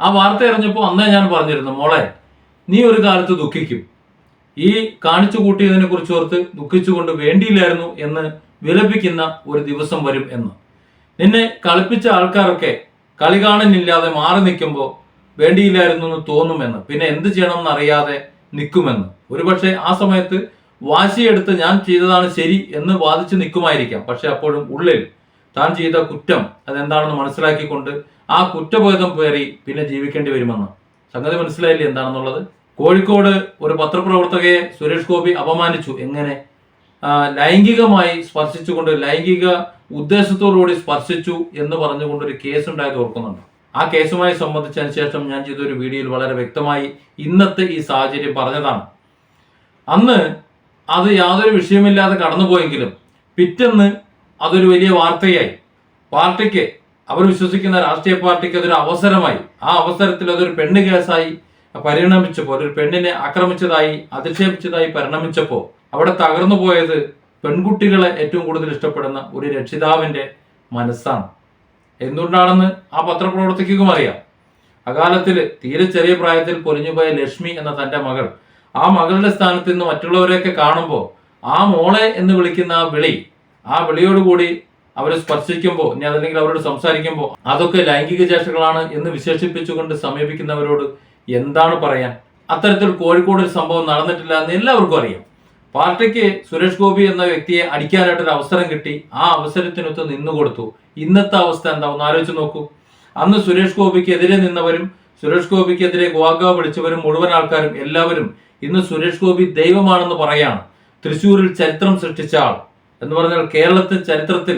ആ വാർത്ത അറിഞ്ഞപ്പോൾ അന്നേ ഞാൻ പറഞ്ഞിരുന്നു മോളെ നീ ഒരു കാലത്ത് ദുഃഖിക്കും. ഈ കാണിച്ചു കൂട്ടിയതിനെ കുറിച്ച് ഓർത്ത് ദുഃഖിച്ചുകൊണ്ട് വേണ്ടിയില്ലായിരുന്നു എന്ന് വിലപിക്കുന്ന ഒരു ദിവസം വരും എന്ന്. നിന്നെ കളിപ്പിച്ച ആൾക്കാരൊക്കെ കളി കാണാനില്ലാതെ മാറി നിൽക്കുമ്പോൾ വേണ്ടിയില്ലായിരുന്നു എന്ന് തോന്നുമെന്ന്. പിന്നെ എന്ത് ചെയ്യണമെന്ന് അറിയാതെ നിൽക്കുമെന്ന്. ഒരുപക്ഷെ ആ സമയത്ത് വാശിയെടുത്ത് ഞാൻ ചെയ്തതാണ് ശരി എന്ന് വാദിച്ച് നിൽക്കുമായിരിക്കാം. പക്ഷെ അപ്പോഴും ഉള്ളിൽ താൻ ചെയ്ത കുറ്റം അതെന്താണെന്ന് മനസ്സിലാക്കിക്കൊണ്ട് ആ കുറ്റബോധം പേറി പിന്നെ ജീവിക്കേണ്ടി വരുമെന്ന്. സംഗതി മനസ്സിലായില്ലേ എന്താണെന്നുള്ളത്? കോഴിക്കോട് ഒരു പത്രപ്രവർത്തകയെ സുരേഷ് ഗോപി അപമാനിച്ചു. എങ്ങനെ? ലൈംഗികമായി സ്പർശിച്ചുകൊണ്ട് ലൈംഗിക ഉദ്ദേശത്തോടുകൂടി സ്പർശിച്ചു എന്ന് പറഞ്ഞുകൊണ്ട് ഒരു കേസ് ഉണ്ടായത് ഓർക്കുന്നുണ്ട്? ആ കേസുമായി സംബന്ധിച്ചതിന് ശേഷം ഞാൻ ചെയ്ത ഒരു വീഡിയോയിൽ വളരെ വ്യക്തമായി ഇന്നത്തെ ഈ സാഹചര്യം പറഞ്ഞതാണ്. അന്ന് അത് യാതൊരു വിഷയമില്ലാതെ കടന്നുപോയെങ്കിലും പിറ്റെന്ന് അതൊരു വലിയ വാർത്തയായി. പാർട്ടിക്ക് അവർ വിശ്വസിക്കുന്ന രാഷ്ട്രീയ പാർട്ടിക്ക് അതൊരു അവസരമായി. ആ അവസരത്തിൽ അതൊരു പെണ്ണ് കേസായി പരിണമിച്ചപ്പോൾ ഒരു പെണ്ണിനെ ആക്രമിച്ചതായി അധിക്ഷേപിച്ചതായി പരിണമിച്ചപ്പോൾ അവിടെ തകർന്നു പോയത് പെൺകുട്ടികളെ ഏറ്റവും കൂടുതൽ ഇഷ്ടപ്പെടുന്ന ഒരു രക്ഷിതാവിന്റെ മനസ്സാണ്. എന്തുകൊണ്ടാണെന്ന് ആ പത്രപ്രവർത്തകർക്കും അറിയാം. അകാലത്തിൽ തീരെ ചെറിയ പ്രായത്തിൽ പൊലിഞ്ഞുപോയ ലക്ഷ്മി എന്ന തന്റെ മകൾ ആ മകളുടെ സ്ഥാനത്ത് നിന്ന് മറ്റുള്ളവരെയൊക്കെ കാണുമ്പോൾ ആ മോളെ എന്ന് വിളിക്കുന്ന ആ വിളി ആ വിളിയോടുകൂടി അവരെ സ്പർശിക്കുമ്പോൾ ഇനി അതല്ലെങ്കിൽ അവരോട് സംസാരിക്കുമ്പോൾ അതൊക്കെ ലൈംഗിക ചേഷ്ടകളാണ് എന്ന് വിശേഷിപ്പിച്ചുകൊണ്ട് സമീപിക്കുന്നവരോട് എന്താണ് പറയാൻ? അത്തരത്തിൽ കോഴിക്കോട് ഒരു സംഭവം നടന്നിട്ടില്ല എന്ന് എല്ലാവർക്കും അറിയാം. പാർട്ടിക്ക് സുരേഷ് ഗോപി എന്ന വ്യക്തിയെ അടിക്കാനായിട്ട് ഒരു അവസരം കിട്ടി. ആ അവസരത്തിനൊത്ത് നിന്നു കൊടുത്തു. ഇന്നത്തെ അവസ്ഥ എന്താ? ഒന്ന് ആലോചിച്ച് നോക്കൂ. അന്ന് സുരേഷ് ഗോപിക്കെതിരെ നിന്നവരും സുരേഷ് ഗോപിക്കെതിരെ ഗോവാഗ വിളിച്ചവരും മുഴുവൻ ആൾക്കാരും എല്ലാവരും ഇന്ന് സുരേഷ് ഗോപി ദൈവമാണെന്ന് പറയാണ്. തൃശ്ശൂരിൽ ചരിത്രം സൃഷ്ടിച്ച ആൾ. എന്ന് പറഞ്ഞാൽ കേരളത്തിൽ ചരിത്രത്തിൽ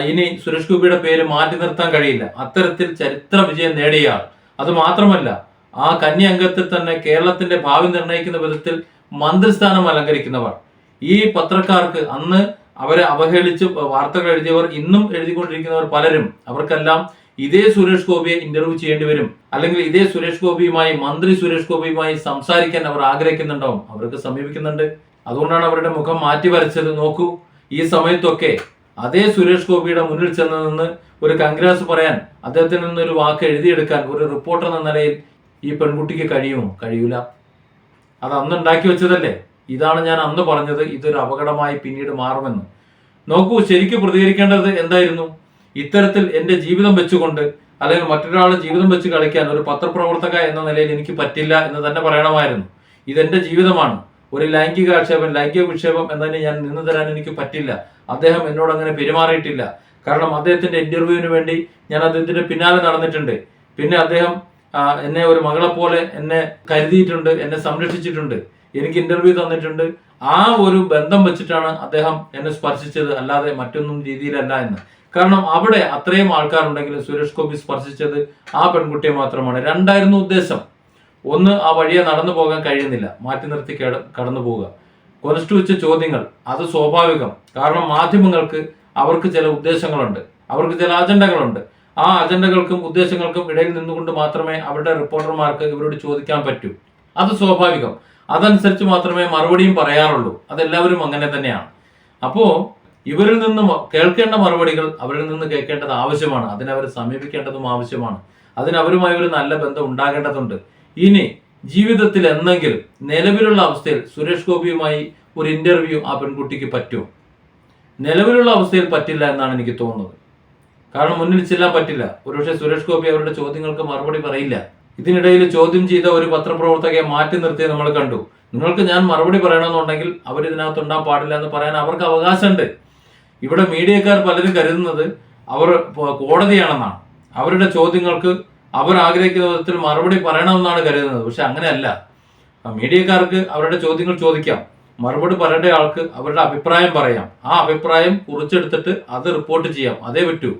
ഇനി സുരേഷ് ഗോപിയുടെ പേര് മാറ്റി നിർത്താൻ കഴിയില്ല. അത്തരത്തിൽ ചരിത്ര വിജയം നേടിയ ആൾ. അത് മാത്രമല്ല ആ കന്നി അംഗത്തിൽ തന്നെ കേരളത്തിന്റെ ഭാവി നിർണയിക്കുന്ന വിധത്തിൽ മന്ത്രിസ്ഥാനം അലങ്കരിക്കുന്നവർ. ഈ പത്രക്കാർക്ക് അന്ന് അവരെ അവഹേളിച്ച് വാർത്തകൾ എഴുതിയവർ ഇന്നും എഴുതിക്കൊണ്ടിരിക്കുന്നവർ പലരും. അവർക്കെല്ലാം ഇതേ സുരേഷ് ഗോപിയെ ഇന്റർവ്യൂ ചെയ്യേണ്ടി വരും. അല്ലെങ്കിൽ ഇതേ സുരേഷ് ഗോപിയുമായി മന്ത്രി സുരേഷ് ഗോപിയുമായി സംസാരിക്കാൻ അവർ ആഗ്രഹിക്കുന്നുണ്ടാവും. അവർക്ക് സമീപിക്കുന്നുണ്ട്. അതുകൊണ്ടാണ് അവരുടെ മുഖം മാറ്റി വരച്ചത്. നോക്കൂ. ഈ സമയത്തൊക്കെ അതേ സുരേഷ് ഗോപിയുടെ മുന്നിൽ ചെന്ന് നിന്ന് ഒരു കൺഗ്രാസ് പറയാൻ അദ്ദേഹത്തിൽ നിന്ന് ഒരു വാക്ക് എഴുതിയെടുക്കാൻ ഒരു റിപ്പോർട്ടർ എന്ന നിലയിൽ ഈ പെൺകുട്ടിക്ക് കഴിയുമോ? കഴിയൂല. അത് അന്ന് ഉണ്ടാക്കി വെച്ചതല്ലേ? ഇതാണ് ഞാൻ അന്ന് പറഞ്ഞത്. ഇതൊരു അപകടമായി പിന്നീട് മാറുമെന്ന്. നോക്കൂ ശരിക്കും പ്രതികരിക്കേണ്ടത് എന്തായിരുന്നു? ഇത്തരത്തിൽ എന്റെ ജീവിതം വെച്ചുകൊണ്ട് അല്ലെങ്കിൽ മറ്റൊരാളുടെ ജീവിതം വെച്ച് കളിക്കാൻ ഒരു പത്രപ്രവർത്തക എന്ന നിലയിൽ എനിക്ക് പറ്റില്ല എന്ന് തന്നെ പറയണമായിരുന്നു. ഇതെന്റെ ജീവിതമാണ്. ഒരു ലൈംഗിക ആക്ഷേപം ലൈംഗിക വിക്ഷേപം എന്നതിന് ഞാൻ നിന്ന് തരാൻ എനിക്ക് പറ്റില്ല. അദ്ദേഹം എന്നോട് അങ്ങനെ പെരുമാറിയിട്ടില്ല. കാരണം അദ്ദേഹത്തിന്റെ ഇന്റർവ്യൂവിന് വേണ്ടി ഞാൻ അദ്ദേഹത്തിന്റെ പിന്നാലെ നടന്നിട്ടുണ്ട്. പിന്നെ അദ്ദേഹം എന്നെ ഒരു മകളെപ്പോലെ പോലെ എന്നെ കരുതിയിട്ടുണ്ട് എന്നെ സംരക്ഷിച്ചിട്ടുണ്ട്. എനിക്ക് ഇന്റർവ്യൂ തന്നിട്ടുണ്ട്. ആ ഒരു ബന്ധം വെച്ചിട്ടാണ് അദ്ദേഹം എന്നെ സ്പർശിച്ചത് അല്ലാതെ മറ്റൊന്നും രീതിയിലല്ല എന്ന്. കാരണം അവിടെ അത്രയും ആൾക്കാരുണ്ടെങ്കിലും സുരേഷ് ഗോപി സ്പർശിച്ചത് ആ പെൺകുട്ടിയെ മാത്രമാണ്. രണ്ടായിരുന്നു ഉദ്ദേശം. ഒന്ന് ആ വഴിയെ നടന്നു പോകാൻ കഴിയുന്നില്ല. മാറ്റി നിർത്തി കട- കടന്നു പോവുക. കൊലസ്റ്റു വെച്ച ചോദ്യങ്ങൾ അത് സ്വാഭാവികം. കാരണം മാധ്യമങ്ങൾക്ക് അവർക്ക് ചില ഉദ്ദേശങ്ങളുണ്ട്. അവർക്ക് ചില അജണ്ടകളുണ്ട്. ആ അജണ്ടകൾക്കും ഉദ്ദേശങ്ങൾക്കും ഇടയിൽ നിന്നുകൊണ്ട് മാത്രമേ അവരുടെ റിപ്പോർട്ടർമാർക്ക് ഇവരോട് ചോദിക്കാൻ പറ്റൂ. അത് സ്വാഭാവികം. അതനുസരിച്ച് മാത്രമേ മറുപടിയും പറയാറുള്ളൂ. അതെല്ലാവരും അങ്ങനെ തന്നെയാണ്. അപ്പോൾ ഇവരിൽ നിന്ന് കേൾക്കേണ്ട മറുപടികൾ അവരിൽ നിന്ന് കേൾക്കേണ്ടത് ആവശ്യമാണ്. അതിനവരെ സമീപിക്കേണ്ടതും ആവശ്യമാണ്. അതിനവരുമായി ഒരു നല്ല ബന്ധം ഉണ്ടാകേണ്ടതുണ്ട്. ഇനി ജീവിതത്തിൽ എന്നെങ്കിലും നിലവിലുള്ള അവസ്ഥയിൽ സുരേഷ് ഗോപിയുമായി ഒരു ഇന്റർവ്യൂ ആ പെൺകുട്ടിക്ക് പറ്റുമോ? നിലവിലുള്ള അവസ്ഥയിൽ പറ്റില്ല എന്നാണ് എനിക്ക് തോന്നുന്നത്. കാരണം മുന്നിൽ ചെല്ലാൻ പറ്റില്ല. ഒരുപക്ഷെ സുരേഷ് ഗോപി അവരുടെ ചോദ്യങ്ങൾക്ക് മറുപടി പറയില്ല. ഇതിനിടയിൽ ചോദ്യം ചെയ്ത ഒരു പത്രപ്രവർത്തകയെ മാറ്റി നിർത്തി നമ്മൾ കണ്ടു. നിങ്ങൾക്ക് ഞാൻ മറുപടി പറയണമെന്നുണ്ടെങ്കിൽ അവർ ഇതിനകത്ത് ഉണ്ടാൻ പാടില്ല എന്ന് പറയാൻ അവർക്ക് അവകാശമുണ്ട്. ഇവിടെ മീഡിയക്കാർ പലരും കരുതുന്നത് അവർ കോടതിയാണെന്നാണ്. അവരുടെ ചോദ്യങ്ങൾക്ക് അവർ ആഗ്രഹിക്കുന്ന വിധത്തിൽ മറുപടി പറയണമെന്നാണ് കരുതുന്നത്. പക്ഷെ അങ്ങനെയല്ല. മീഡിയക്കാർക്ക് അവരുടെ ചോദ്യങ്ങൾ ചോദിക്കാം. മറുപടി പറയേണ്ട ആൾക്ക് അവരുടെ അഭിപ്രായം പറയാം. ആ അഭിപ്രായം കുറിച്ചെടുത്തിട്ട് അത് റിപ്പോർട്ട് ചെയ്യാം. അതേ പറ്റൂ.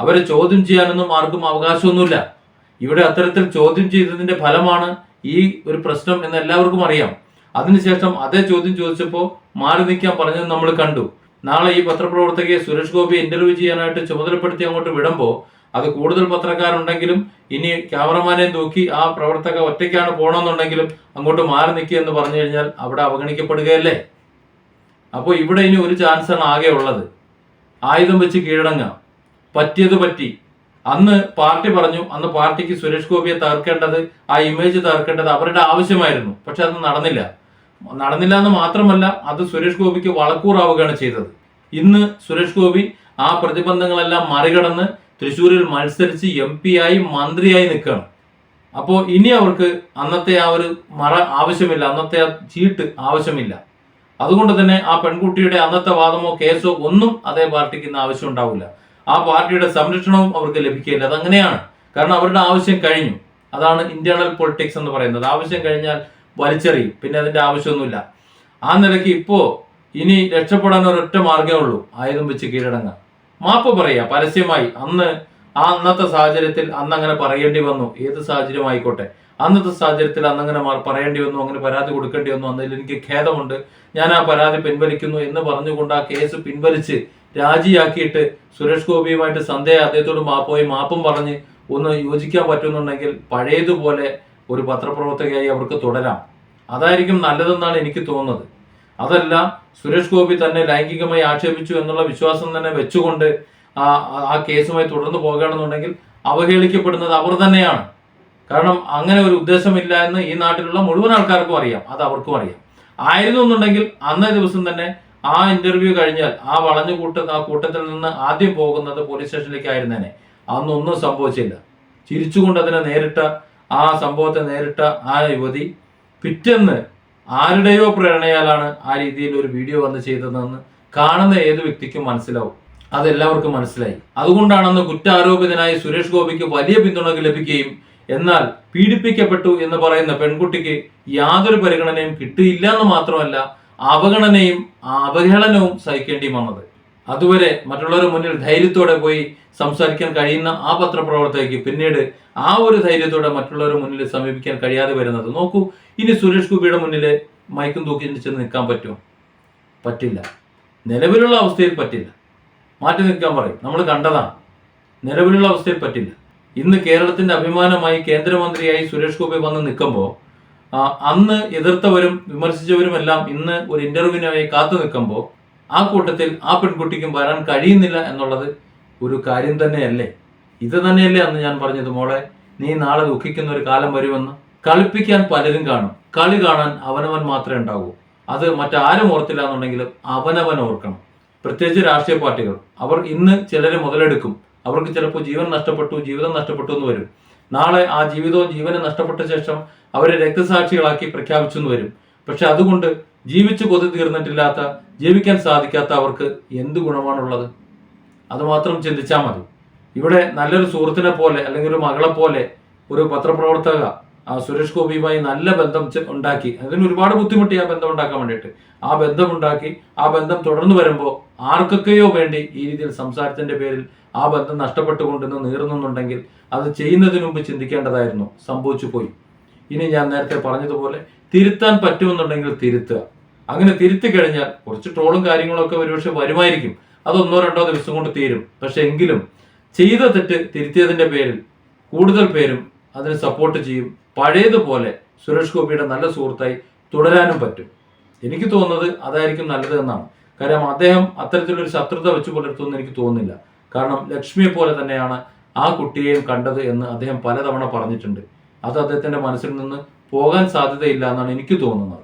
അവരെ ചോദ്യം ചെയ്യാനൊന്നും ആർക്കും അവകാശമൊന്നുമില്ല. ഇവിടെ അത്തരത്തിൽ ചോദ്യം ചെയ്തതിന്റെ ഫലമാണ് ഈ ഒരു പ്രശ്നം എന്ന് എല്ലാവർക്കും അറിയാം. അതിനുശേഷം അതേ ചോദ്യം ചോദിച്ചപ്പോൾ മാറി നിൽക്കാൻ പറഞ്ഞത് നമ്മൾ കണ്ടു. നാളെ ഈ പത്രപ്രവർത്തകയെ സുരേഷ് ഗോപി ഇന്റർവ്യൂ ചെയ്യാനായിട്ട് ചുമതലപ്പെടുത്തി അങ്ങോട്ട് വിടുമ്പോൾ അത് കൂടുതൽ പത്രക്കാരുണ്ടെങ്കിലും ഇനി ക്യാമറമാനെ തൂക്കി ആ പ്രവർത്തക ഒറ്റയ്ക്കാണ് പോകണമെന്നുണ്ടെങ്കിലും അങ്ങോട്ട് മാറി നിൽക്കുക എന്ന് പറഞ്ഞു കഴിഞ്ഞാൽ അവിടെ അവഗണിക്കപ്പെടുകയല്ലേ? അപ്പോൾ ഇവിടെ ഇനി ഒരു ചാൻസാണ് ആകെ ഉള്ളത്. ആയുധം വെച്ച് കീഴടങ്ങാം. പറ്റിയത് പറ്റി. അന്ന് പാർട്ടി പറഞ്ഞു അന്ന് പാർട്ടിക്ക് സുരേഷ് ഗോപിയെ തകർക്കേണ്ടത് ആ ഇമേജ് തകർക്കേണ്ടത് അവരുടെ ആവശ്യമായിരുന്നു. പക്ഷെ അത് നടന്നില്ല. നടന്നില്ല എന്ന് മാത്രമല്ല അത് സുരേഷ് ഗോപിക്ക് വളക്കൂറാവുകയാണ് ചെയ്തത്. ഇന്ന് സുരേഷ് ഗോപി ആ പ്രതിബന്ധങ്ങളെല്ലാം മറികടന്ന് തൃശ്ശൂരിൽ മത്സരിച്ച് എം പി ആയി മന്ത്രിയായി നിൽക്കുകയാണ്. അപ്പോൾ ഇനി അവർക്ക് അന്നത്തെ ആ ഒരു മറ ആവശ്യമില്ല അന്നത്തെ ആ ചീട്ട് ആവശ്യമില്ല. അതുകൊണ്ട് തന്നെ ആ പെൺകുട്ടിയുടെ അന്നത്തെ വാദമോ കേസോ ഒന്നും അതേ പാർട്ടിക്ക് ഇന്ന് ആവശ്യം ഉണ്ടാവില്ല. ആ പാർട്ടിയുടെ സംരക്ഷണവും അവർക്ക് ലഭിക്കില്ല അതങ്ങനെയാണ്. കാരണം അവരുടെ ആവശ്യം കഴിഞ്ഞു. അതാണ് ഇന്റേണൽ പൊളിറ്റിക്സ് എന്ന് പറയുന്നത്. ആവശ്യം കഴിഞ്ഞാൽ വലിച്ചെറിയും. പിന്നെ അതിന്റെ ആവശ്യമൊന്നുമില്ല. ആ നിലയ്ക്ക് ഇപ്പോ ഇനി രക്ഷപ്പെടാൻ ഒരൊറ്റ മാർഗമേ ഉള്ളൂ. ആയുധം വെച്ച് കീഴടങ്ങുക മാപ്പ് പറയാ പരസ്യമായി. അന്ന് ആ അന്നത്തെ സാഹചര്യത്തിൽ അന്ന് അങ്ങനെ പറയേണ്ടി വന്നു. ഏത് സാഹചര്യം ആയിക്കോട്ടെ അന്നത്തെ സാഹചര്യത്തിൽ അന്ന് അങ്ങനെ പറയേണ്ടി വന്നു അങ്ങനെ പരാതി കൊടുക്കേണ്ടി വന്നു. അതിൽ എനിക്ക് ഖേദമുണ്ട്. ഞാൻ ആ പരാതി പിൻവലിക്കുന്നു എന്ന് പറഞ്ഞുകൊണ്ട് ആ കേസ് പിൻവലിച്ച് രാജിയാക്കിയിട്ട് സുരേഷ് ഗോപിയുമായിട്ട് സന്ധ്യ അദ്ദേഹത്തോട് മാപ്പോയി പോയി മാപ്പും പറഞ്ഞ് ഒന്ന് യോജിക്കാൻ പറ്റുന്നുണ്ടെങ്കിൽ പഴയതുപോലെ ഒരു പത്രപ്രവർത്തകയായി അവർക്ക് തുടരാം. അതായിരിക്കും നല്ലതെന്നാണ് എനിക്ക് തോന്നുന്നത്. അതല്ല സുരേഷ് ഗോപി തന്നെ ലൈംഗികമായി ആക്ഷേപിച്ചു എന്നുള്ള വിശ്വാസം തന്നെ വെച്ചുകൊണ്ട് ആ ആ- കേസുമായി തുടർന്ന് പോകുകയാണെന്നുണ്ടെങ്കിൽ അവഹേളിക്കപ്പെടുന്നത് അവർ തന്നെയാണ്. കാരണം അങ്ങനെ ഒരു ഉദ്ദേശമില്ല എന്ന് ഈ നാട്ടിലുള്ള മുഴുവൻ ആൾക്കാർക്കും അറിയാം. അത് അവർക്കും അറിയാം. ആയിരുന്നു എന്നുണ്ടെങ്കിൽ അന്നേ ദിവസം തന്നെ ആ ഇന്റർവ്യൂ കഴിഞ്ഞാൽ ആ വളഞ്ഞു കൂട്ട ആ കൂട്ടത്തിൽ നിന്ന് ആദ്യം പോകുന്നത് പോലീസ് സ്റ്റേഷനിലേക്ക് ആയിരുന്നേനെ. അന്നൊന്നും സംഭവിച്ചില്ല. ചിരിച്ചുകൊണ്ട് അതിനെ നേരിട്ട ആ സംഭവത്തെ നേരിട്ട ആ യുവതി പിറ്റേന്ന് ആരുടെയോ പ്രേരണയാലാണ് ആ രീതിയിൽ ഒരു വീഡിയോ വന്ന് ചെയ്തതെന്ന് കാണുന്ന ഏത് വ്യക്തിക്കും മനസ്സിലാവും. അതെല്ലാവർക്കും മനസ്സിലായി. അതുകൊണ്ടാണെന്ന് കുറ്റാരോപിതനായി സുരേഷ് ഗോപിക്ക് വലിയ പിന്തുണ ലഭിക്കുകയും എന്നാൽ പീഡിപ്പിക്കപ്പെട്ടു എന്ന് പറയുന്ന പെൺകുട്ടിക്ക് യാതൊരു പരിഗണനയും കിട്ടിയില്ല എന്ന് മാത്രമല്ല അവഗണനയും അവഹേളനവും സഹിക്കേണ്ടി വന്നത്. അതുവരെ മറ്റുള്ളവരുടെ മുന്നിൽ ധൈര്യത്തോടെ പോയി സംസാരിക്കാൻ കഴിയുന്ന ആ പത്രപ്രവർത്തകയ്ക്ക് പിന്നീട് ആ ഒരു ധൈര്യത്തോടെ മറ്റുള്ളവരുടെ മുന്നിൽ സമീപിക്കാൻ കഴിയാതെ വരുന്നത്. നോക്കൂ ഇനി സുരേഷ് ഗോപിയുടെ മുന്നിൽ മയക്കും തൂക്കി ചെന്ന് നിൽക്കാൻ പറ്റുമോ? പറ്റില്ല. നിലവിലുള്ള അവസ്ഥയിൽ പറ്റില്ല. മാറ്റി നിൽക്കാൻ പറയും. നമ്മൾ കണ്ടതാണ്. നിലവിലുള്ള അവസ്ഥയിൽ പറ്റില്ല. ഇന്ന് കേരളത്തിന്റെ അഭിമാനമായി കേന്ദ്രമന്ത്രിയായി സുരേഷ് ഗോപി വന്ന് നിൽക്കുമ്പോൾ അന്ന് എതിർത്തവരും വിമർശിച്ചവരും എല്ലാം ഇന്ന് ഒരു ഇന്റർവ്യൂവിനായി കാത്തു നിൽക്കുമ്പോൾ ആ കൂട്ടത്തിൽ ആ പെൺകുട്ടിക്കും വരാൻ കഴിയുന്നില്ല എന്നുള്ളത് ഒരു കാര്യം തന്നെയല്ലേ? ഇത് തന്നെയല്ലേ അന്ന് ഞാൻ പറഞ്ഞത് മോളെ നീ നാളെ ദുഃഖിക്കുന്ന ഒരു കാലം വരുമെന്ന്. കളിപ്പിക്കാൻ പലരും കാണും. കളി കാണാൻ അവനവൻ മാത്രമേ ഉണ്ടാവൂ. അത് മറ്റാരും ഓർത്തില്ല എന്നുണ്ടെങ്കിലും അവനവൻ ഓർക്കണം. പ്രത്യേകിച്ച് രാഷ്ട്രീയ പാർട്ടികൾ. അവർ ഇന്ന് ചിലരെ മുതലെടുക്കും. അവർക്ക് ചിലപ്പോൾ ജീവൻ നഷ്ടപ്പെട്ടു ജീവിതം നഷ്ടപ്പെട്ടു എന്ന് വരും. നാളെ ആ ജീവിതവും ജീവനും നഷ്ടപ്പെട്ട ശേഷം അവരെ രക്തസാക്ഷികളാക്കി പ്രഖ്യാപിച്ചു എന്ന് വരും. പക്ഷെ അതുകൊണ്ട് ജീവിച്ചു കൊതി തീർന്നിട്ടില്ലാത്ത ജീവിക്കാൻ സാധിക്കാത്ത അവർക്ക് എന്ത് ഗുണമാണുള്ളത്? അതുമാത്രം ചിന്തിച്ചാൽ മതി. ഇവിടെ നല്ലൊരു സുഹൃത്തിനെ പോലെ അല്ലെങ്കിൽ ഒരു മകളെ പോലെ ഒരു പത്രപ്രവർത്തക ആ സുരേഷ് ഗോപിയുമായി നല്ല ബന്ധം ഉണ്ടാക്കി അതിന് ഒരുപാട് ബുദ്ധിമുട്ടി ആ ബന്ധം ഉണ്ടാക്കാൻ വേണ്ടിയിട്ട്. ആ ബന്ധം ഉണ്ടാക്കി ആ ബന്ധം തുടർന്നു വരുമ്പോൾ ആർക്കൊക്കെയോ വേണ്ടി ഈ രീതിയിൽ സംസാരത്തിന്റെ പേരിൽ ആ ബന്ധം നഷ്ടപ്പെട്ടുകൊണ്ടിന്ന് നീറുന്നുണ്ടെങ്കിൽ അത് ചെയ്യുന്നതിന് മുമ്പ് ചിന്തിക്കേണ്ടതായിരുന്നു. സംഭവിച്ചു പോയി. ഇനി ഞാൻ നേരത്തെ പറഞ്ഞതുപോലെ തിരുത്താൻ പറ്റുമെന്നുണ്ടെങ്കിൽ തിരുത്തുക. അങ്ങനെ തിരുത്തി കഴിഞ്ഞാൽ കുറച്ച് ട്രോളും കാര്യങ്ങളൊക്കെ ഒരുപക്ഷെ വരുമായിരിക്കും. അത് ഒന്നോ രണ്ടോ ദിവസം കൊണ്ട് തീരും. പക്ഷെ എങ്കിലും ചെയ്ത തെറ്റ് തിരുത്തിയതിന്റെ പേരിൽ കൂടുതൽ പേരും അതിന് സപ്പോർട്ട് ചെയ്യും. പഴയതുപോലെ സുരേഷ് ഗോപിയുടെ നല്ല സുഹൃത്തായി തുടരാനും പറ്റും. എനിക്ക് തോന്നുന്നത് അതായിരിക്കും നല്ലത് എന്നാണ്. കാരണം അദ്ദേഹം അത്തരത്തിലൊരു ശത്രുത വെച്ച് പുലർത്തുമെന്ന് എനിക്ക് തോന്നുന്നില്ല. കാരണം ലക്ഷ്മിയെ പോലെ തന്നെയാണ് ആ കുട്ടിയെയും കണ്ടത് എന്ന് അദ്ദേഹം പലതവണ പറഞ്ഞിട്ടുണ്ട്. അത് അദ്ദേഹത്തിന്റെ മനസ്സിൽ നിന്ന് പോകാൻ സാധ്യതയില്ല എന്നാണ് എനിക്ക് തോന്നുന്നത്.